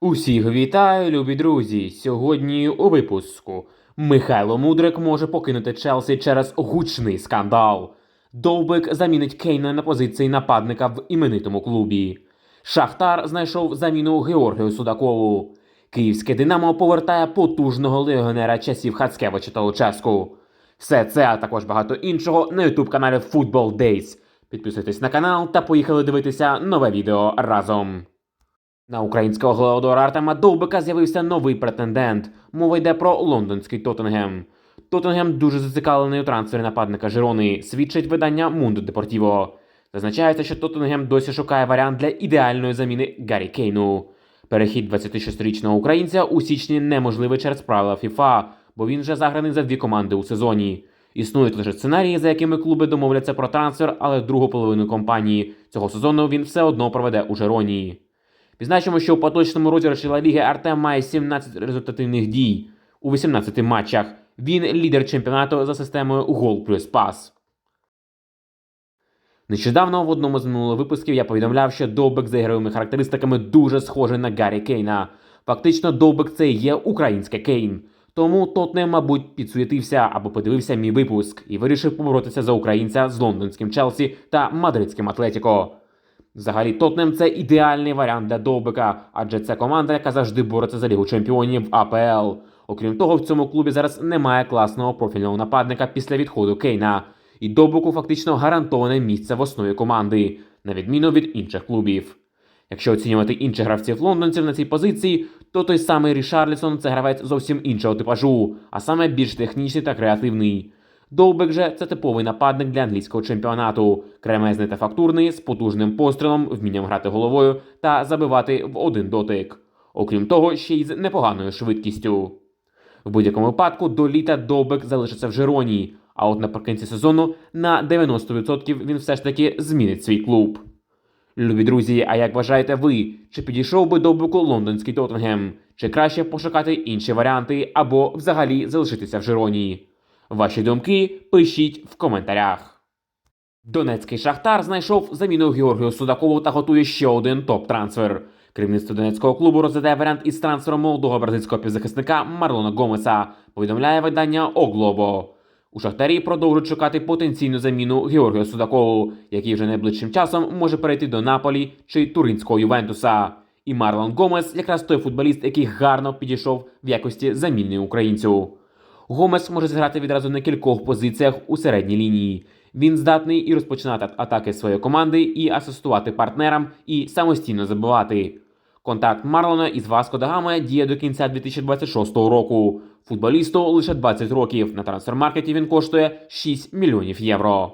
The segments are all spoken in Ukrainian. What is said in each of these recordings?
Усіх вітаю, любі друзі! Сьогодні у випуску Михайло Мудрик може покинути Челсі через гучний скандал. Довбик замінить Кейна на позиції нападника в іменитому клубі. Шахтар знайшов заміну Георгію Судакову. Київське Динамо повертає потужного легіонера часів Хацкевича та Луческу. Все це, а також багато іншого на ютуб каналі Football Days. Підписуйтесь на канал та поїхали дивитися нове відео разом. На українського голодора Артема Довбика з'явився новий претендент. Мова йде про лондонський Тоттенгем. Тоттенгем дуже зацікавлений у трансфері нападника Жирони, свідчить видання Мундо Депортіво. Зазначається, що Тоттенгем досі шукає варіант для ідеальної заміни Гаррі Кейну. Перехід 26-річного українця у січні неможливий через правила FIFA, бо він вже заграний за дві команди у сезоні. Існують лише сценарії, за якими клуби домовляться про трансфер, але другу половину кампанії цього сезону він все одно проведе у Жеронії. Відзначимо, що у поточному розіграші Ла Ліги Артем має 17 результативних дій у 18 матчах. Він лідер чемпіонату за системою гол плюс пас. Нещодавно в одному з минулих випусків я повідомляв, що Довбек за ігровими характеристиками дуже схожий на Гаррі Кейна. Фактично, Довбек це є українська Кейн. Тому Тотнем, мабуть, підсуєтився або подивився мій випуск і вирішив поборотися за українця з лондонським Челсі та мадридським Атлетіко. Взагалі, Тотнем це ідеальний варіант для Довбика, адже це команда, яка завжди бореться за Лігу чемпіонів АПЛ. Окрім того, в цьому клубі зараз немає класного профільного нападника після відходу Кейна, і Довбику фактично гарантоване місце в основі команди, на відміну від інших клубів. Якщо оцінювати інших гравців лондонців на цій позиції, то той самий Рішарлісон це гравець зовсім іншого типажу, а саме більш технічний та креативний. Довбек же це типовий нападник для англійського чемпіонату, кремезний та фактурний, з потужним пострілом, вмінням грати головою та забивати в один дотик. Окрім того, ще й з непоганою швидкістю. В будь-якому випадку до літа Довбек залишиться в Жероні, а от наприкінці сезону на 90% він все ж таки змінить свій клуб. Любі друзі, а як вважаєте ви, чи підійшов би Довбику лондонський Тоттенгем, чи краще пошукати інші варіанти або взагалі залишитися в Жероні? Ваші думки пишіть в коментарях. Донецький Шахтар знайшов заміну Георгію Судакову та готує ще один топ-трансфер. Керівництво Донецького клубу розглядає варіант із трансфером молодого бразильського півзахисника Марлона Гомеса, повідомляє видання Оглобо. У Шахтарі продовжують шукати потенційну заміну Георгію Судакову, який вже найближчим часом може перейти до Наполі чи Туринського Ювентуса. І Марлон Гомес якраз той футболіст, який гарно підійшов в якості заміни українцю. Гомес може зіграти відразу на кількох позиціях у середній лінії. Він здатний і розпочинати атаки своєї команди, і асистувати партнерам, і самостійно забивати. Контакт Марлона із Васко Дагами діє до кінця 2026 року. Футболісту лише 20 років. На трансфермаркеті він коштує 6 мільйонів євро.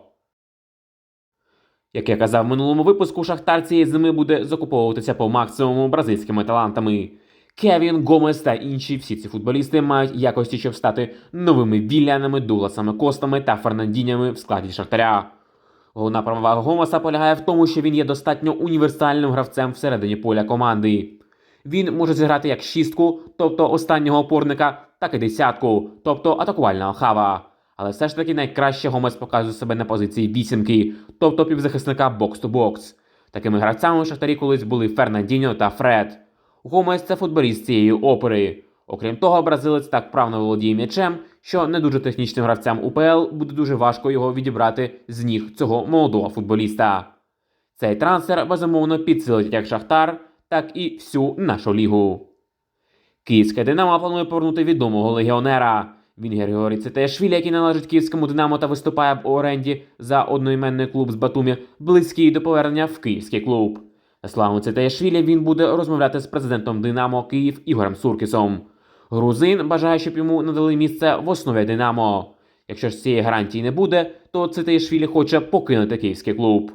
Як я казав в минулому випуску, Шахтар цієї зими буде закуповуватися по максимуму бразильськими талантами. Кевін, Гомес та інші всі ці футболісти мають якості, щоб стати новими Віллянами, Дугласами Костами та Фернандінями в складі Шахтаря. Головна перевага Гомеса полягає в тому, що він є достатньо універсальним гравцем всередині поля команди. Він може зіграти як шістку, тобто останнього опорника, так і десятку, тобто атакувального хава. Але все ж таки найкраще Гомес показує себе на позиції вісімки, тобто півзахисника бокс-то-бокс. Такими гравцями в Шахтарі колись були Фернандіньо та Фред. Гомес це футболіст цієї опери. Окрім того, бразилець так правно володіє м'ячем, що не дуже технічним гравцям УПЛ буде дуже важко його відібрати з ніг цього молодого футболіста. Цей трансфер безумовно підсилить як Шахтар, так і всю нашу лігу. Київське Динамо планує повернути відомого легіонера. Він Георгій Цитешвілі, який належить київському Динамо та виступає в оренді за одноіменний клуб з Батумі, близький до повернення в київський клуб. За словами Цитешвілі, він буде розмовляти з президентом Динамо Київ Ігорем Суркісом. Грузин бажає, щоб йому надали місце в основі Динамо. Якщо ж цієї гарантії не буде, то Цитешвілі хоче покинути київський клуб.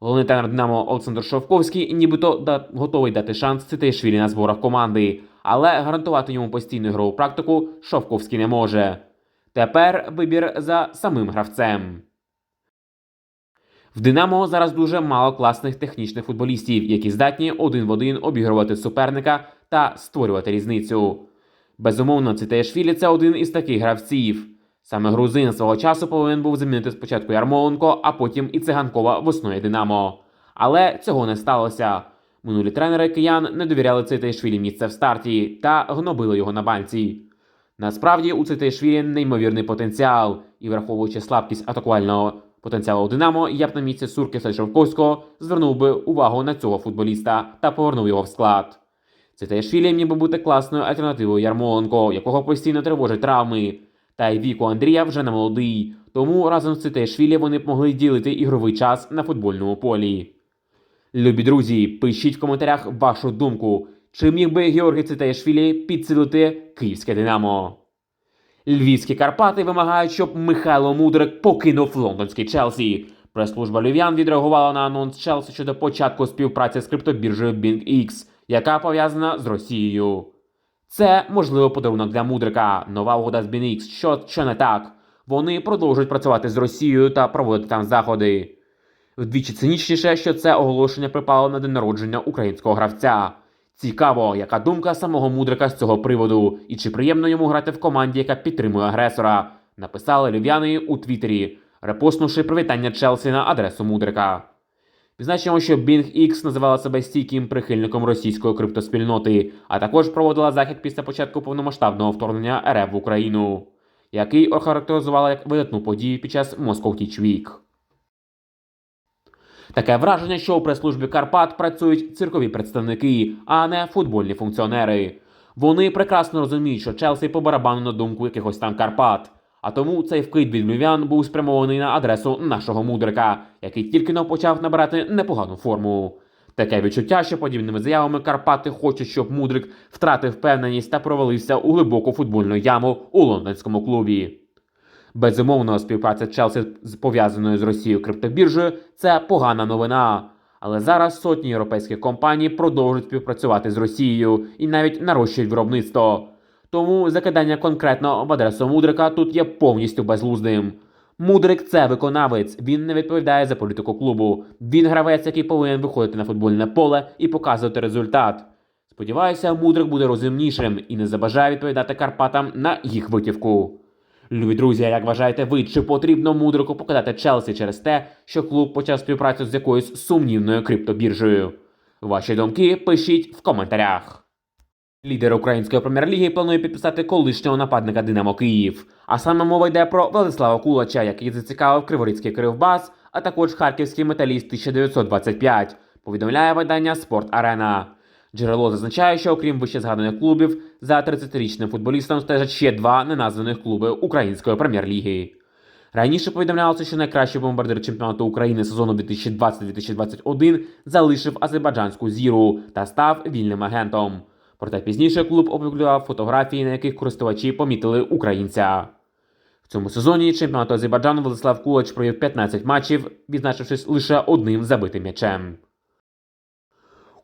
Головний тренер Динамо Олександр Шовковський нібито готовий дати шанс Цитешвілі на зборах команди, але гарантувати йому постійну ігрову практику Шовковський не може. Тепер вибір за самим гравцем. В Динамо зараз дуже мало класних технічних футболістів, які здатні один в один обігрувати суперника та створювати різницю. Безумовно, Цитешвілі це один із таких гравців. Саме грузин свого часу повинен був замінити спочатку Ярмоленко, а потім і циганкова в основі Динамо. Але цього не сталося. Минулі тренери киян не довіряли Цитейшвілі місце в старті та гнобили його на банці. Насправді у Цитейшвілі неймовірний потенціал, і враховуючи слабкість атакувального потенціалу Динамо, я б на місці Сурки Сальшовковського звернув би увагу на цього футболіста та повернув його в склад. Цитейшвілі міг би бути класною альтернативою Ярмоленко, якого постійно тривожать травми. Та й віку Андрія вже не молодий, тому разом з Цитейшвілі вони б могли ділити ігровий час на футбольному полі. Любі друзі, пишіть в коментарях вашу думку, чи міг би Георгій Цитаєшвілі підсилити київське Динамо. Львівські Карпати вимагають, щоб Михайло Мудрик покинув лондонський Челсі. Прес-служба Львів'ян відреагувала на анонс Челсі щодо початку співпраці з криптобіржею BingX, яка пов'язана з Росією. Це можливо подарунок для Мудрика. Нова угода з BingX. Що, що не так? Вони продовжують працювати з Росією та проводити там заходи. Вдвічі цинічніше, що це оголошення припало на день народження українського гравця. Цікаво, яка думка самого мудрика з цього приводу, і чи приємно йому грати в команді, яка підтримує агресора, написали львів'яни у Твіттері, репостнувши привітання Челсі на адресу мудрика. Відзначимо, що BingX називала себе стійким прихильником російської криптоспільноти, а також проводила захід після початку повномасштабного вторгнення РФ в Україну, який охарактеризувала як видатну подію під час Moscow Teach Week. Таке враження, що у прес-службі Карпат працюють циркові представники, а не футбольні функціонери. Вони прекрасно розуміють, що Челсі по барабану на думку якихось там Карпат. А тому цей вкид від львів'ян був спрямований на адресу нашого мудрика, який тільки но почав набирати непогану форму. Таке відчуття, що подібними заявами Карпати хочуть, щоб мудрик втратив впевненість та провалився у глибоку футбольну яму у лондонському клубі. Безумовно, співпраця Челсі з пов'язаною з Росією криптобіржею це погана новина. Але зараз сотні європейських компаній продовжують співпрацювати з Росією і навіть нарощують виробництво. Тому закидання конкретно в адресу Мудрика тут є повністю безглуздим. Мудрик це виконавець, він не відповідає за політику клубу. Він гравець, який повинен виходити на футбольне поле і показувати результат. Сподіваюся, Мудрик буде розумнішим і не забажає відповідати Карпатам на їх витівку. Любі друзі, як вважаєте ви, чи потрібно мудрику покидати Челсі через те, що клуб почав співпрацю з якоюсь сумнівною криптобіржею? Ваші думки пишіть в коментарях. Лідер української прем'єр-ліги планує підписати колишнього нападника Динамо Київ. А саме мова йде про Владислава Кулача, який зацікавив Криворізький Кривбас, а також харківський металіст 1925. Повідомляє видання Спорт Арена. Джерело зазначає, що окрім вище згаданих клубів, за 30-річним футболістом стежать ще два неназваних клуби української прем'єр-ліги. Раніше повідомлялося, що найкращий бомбардир чемпіонату України сезону 2020-2021 залишив азербайджанську зіру та став вільним агентом. Проте пізніше клуб опублікував фотографії, на яких користувачі помітили українця. В цьому сезоні чемпіонату Азербайджану Владислав Кулач провів 15 матчів, відзначившись лише одним забитим м'ячем.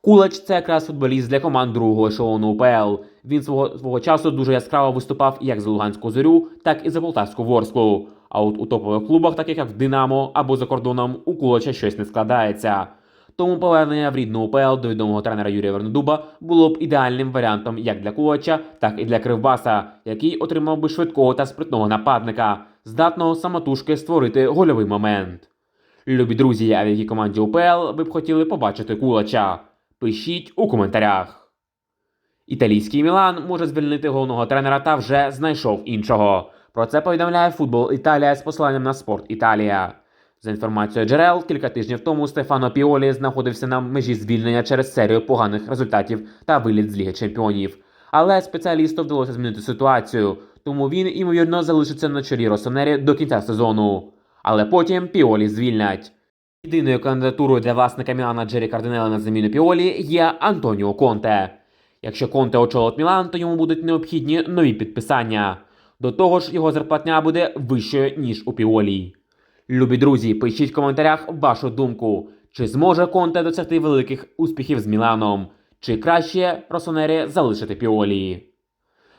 Кулач це якраз футболіст для команд другого ешелону УПЛ. Він свого, свого часу дуже яскраво виступав як за Луганську зорю, так і за Полтавську Ворсклу. А от у топових клубах, таких як в Динамо або за кордоном, у Кулача щось не складається. Тому повернення в рідну УПЛ до відомого тренера Юрія Вернедуба було б ідеальним варіантом як для Кулача, так і для Кривбаса, який отримав би швидкого та спритного нападника, здатного самотужки створити гольовий момент. Любі друзі, а в якій команді УПЛ ви б хотіли побачити Кулача? Пишіть у коментарях. Італійський Мілан може звільнити головного тренера та вже знайшов іншого. Про це повідомляє футбол Італія з посиланням на спорт Італія. За інформацією джерел, кілька тижнів тому Стефано Піолі знаходився на межі звільнення через серію поганих результатів та виліт з Ліги Чемпіонів. Але спеціалісту вдалося змінити ситуацію, тому він, ймовірно, залишиться на чолі Росонері до кінця сезону. Але потім Піолі звільнять. Єдиною кандидатурою для власника Мілана Джері Кардинела на заміну Піолі є Антоніо Конте. Якщо Конте очолить Мілан, то йому будуть необхідні нові підписання. До того ж, його зарплатня буде вищою, ніж у Піолі. Любі друзі, пишіть в коментарях вашу думку, чи зможе Конте досягти великих успіхів з Міланом, чи краще Росонері залишити Піолі.